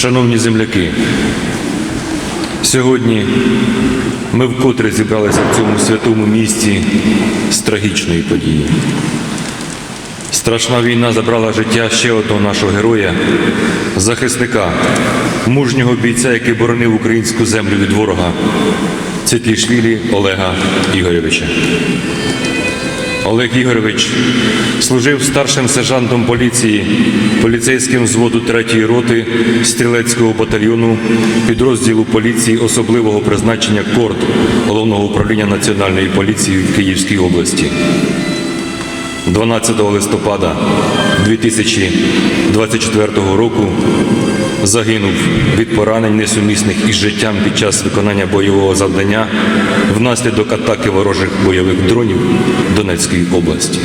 Шановні земляки, сьогодні ми вкотре зібралися в цьому святому місті з трагічної події. Страшна війна забрала життя ще одного нашого героя, захисника, мужнього бійця, який боронив українську землю від ворога, Цитлішвілі Олега Ігоревича. Олег Ігорович служив старшим сержантом поліції поліцейським взводу 3-ї роти стрілецького батальйону підрозділу поліції особливого призначення КОРД Головного управління Національної поліції в Київській області. 12 листопада 2024 року загинув від поранень несумісних із життям під час виконання бойового завдання внаслідок атаки ворожих бойових дронів Донецької області.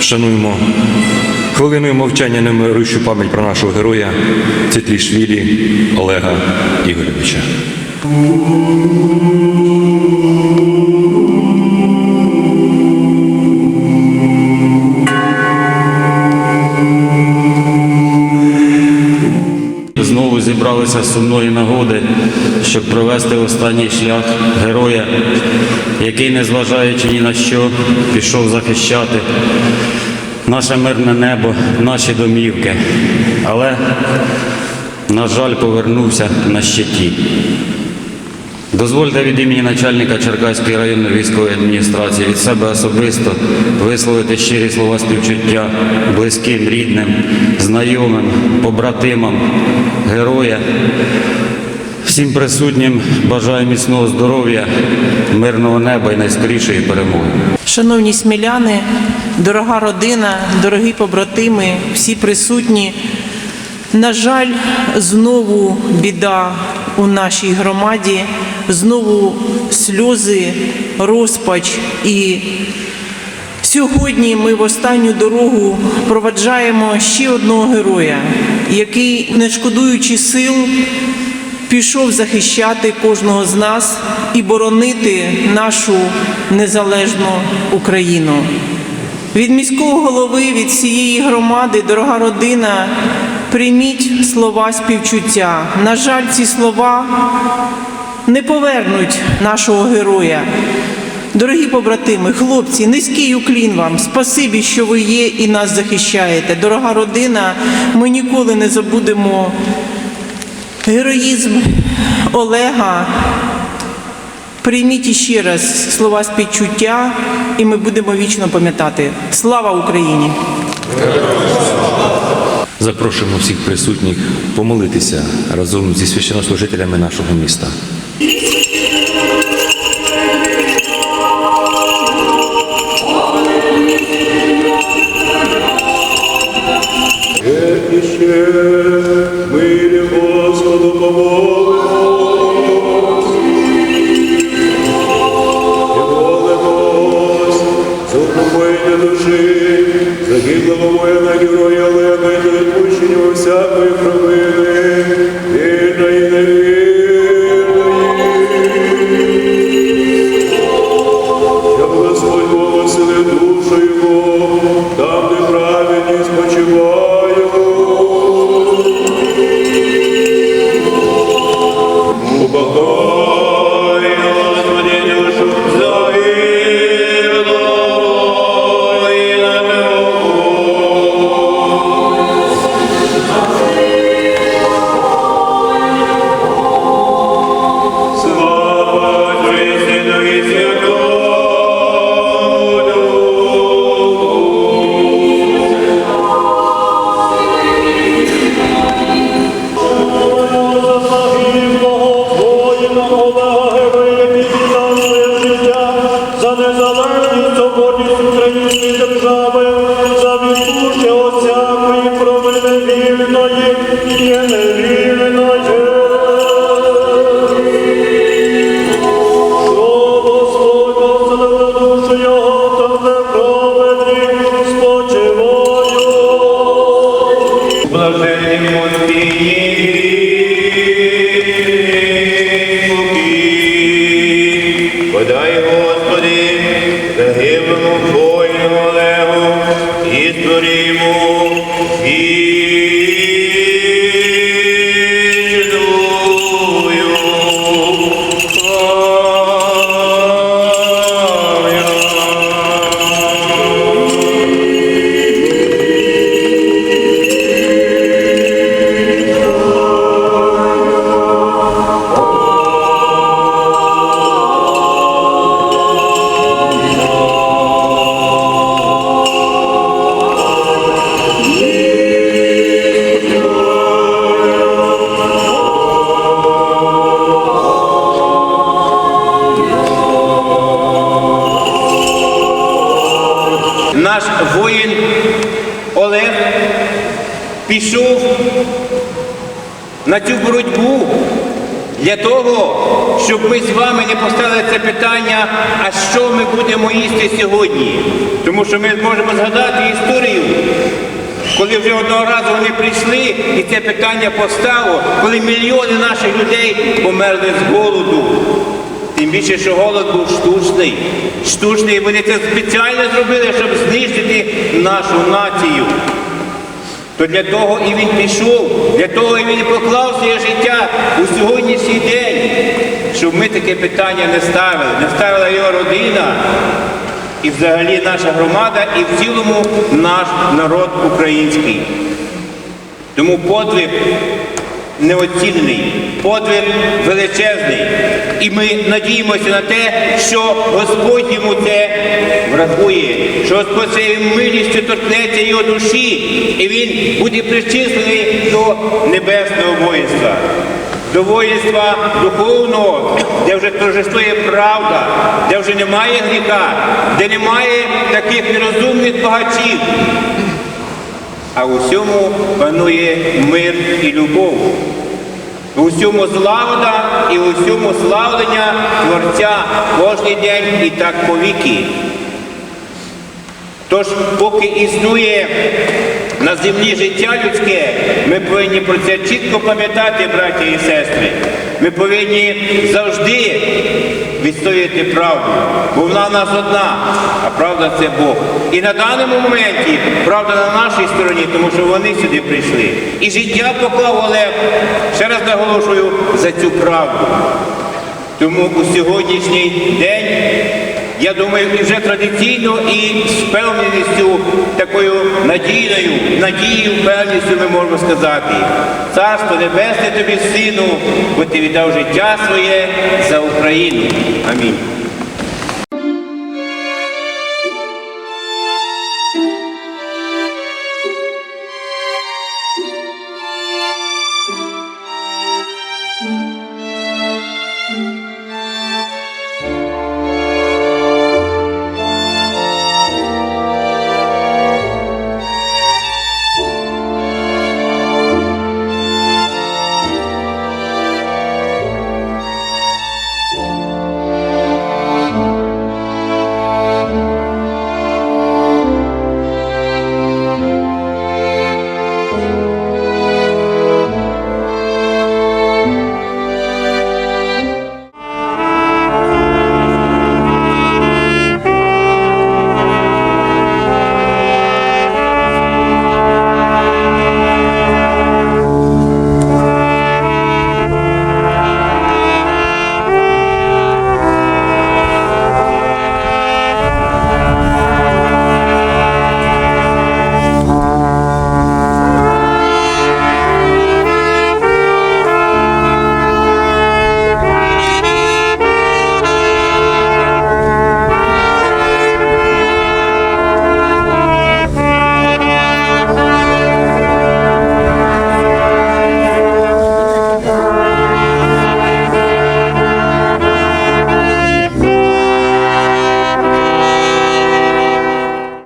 Шануємо хвилиною мовчання немирущу пам'ять про нашого героя Цитлішвілі Олега Ігоровича. Зібралися з сумної нагоди, щоб провести останній шлях героя, який, незважаючи ні на що, пішов захищати наше мирне небо, наші домівки. Але, на жаль, повернувся на щиті. Дозвольте від імені начальника Черкаської районної військової адміністрації від себе особисто висловити щирі слова співчуття близьким, рідним, знайомим, побратимам, героя. Всім присутнім бажаю міцного здоров'я, мирного неба і найскорішої перемоги. Шановні сміляни, дорога родина, дорогі побратими, всі присутні. На жаль, знову біда у нашій громаді, знову сльози, розпач. І сьогодні ми в останню дорогу проваджаємо ще одного героя, який, не шкодуючи сил, пішов захищати кожного з нас і боронити нашу незалежну Україну. Від міського голови, від всієї громади, дорога родина, прийміть слова співчуття. На жаль, ці слова не повернуть нашого героя. Дорогі побратими, хлопці, низький уклін вам. Спасибі, що ви є і нас захищаєте. Дорога родина, ми ніколи не забудемо героїзм Олега. Прийміть іще раз слова співчуття, і ми будемо вічно пам'ятати. Слава Україні! Запрошуємо всіх присутніх помолитися разом зі священнослужителями нашого міста. Загиблого воїна героя Олега і за відпущення всякої провини, незалежність, соборність держави, за відпущення всякої провини вільної і невільної. Що Господь наш воїн Олег пішов на цю боротьбу для того, щоб ми з вами не поставили це питання, а що ми будемо їсти сьогодні. Тому що ми можемо згадати історію, коли вже одного разу вони прийшли і це питання постало, коли мільйони наших людей померли з голоду. Тим більше, що голод був штучний. Штучний, вони це спеціально зробили, щоб знищити нашу націю. То для того і він пішов, для того і він поклав своє життя у сьогоднішній день, щоб ми таке питання не ставили, не ставила його родина і взагалі наша громада, і в цілому наш народ український. Тому подвиг неоцінений, подвиг величезний. І ми надіємося на те, що Господь йому це врахує, що Господь своєю милістю торкнеться його душі, і він буде причислений до небесного воїнства. До воїнства духовного, де вже торжествує правда, де вже немає гріха, де немає таких нерозумних багачів, а у всьому панує мир і любов. У всьому славда і у всьому славлення Творця кожний день і так по віки. Тож, поки існує на землі життя людське, ми повинні про це чітко пам'ятати, браті і сестри. Ми повинні завжди відстояти правду, бо вона в нас одна, а правда це Бог. І на даному моменті правда на нашій стороні, тому що вони сюди прийшли. І життя поклав Олег, ще раз наголошую, за цю правду. Тому у сьогоднішній день, я думаю, і вже традиційно і з певненістю такою надійною, надією, певністю ми можемо сказати, Царство Небесне тобі, сину, бо ти віддав життя своє за Україну. Амінь.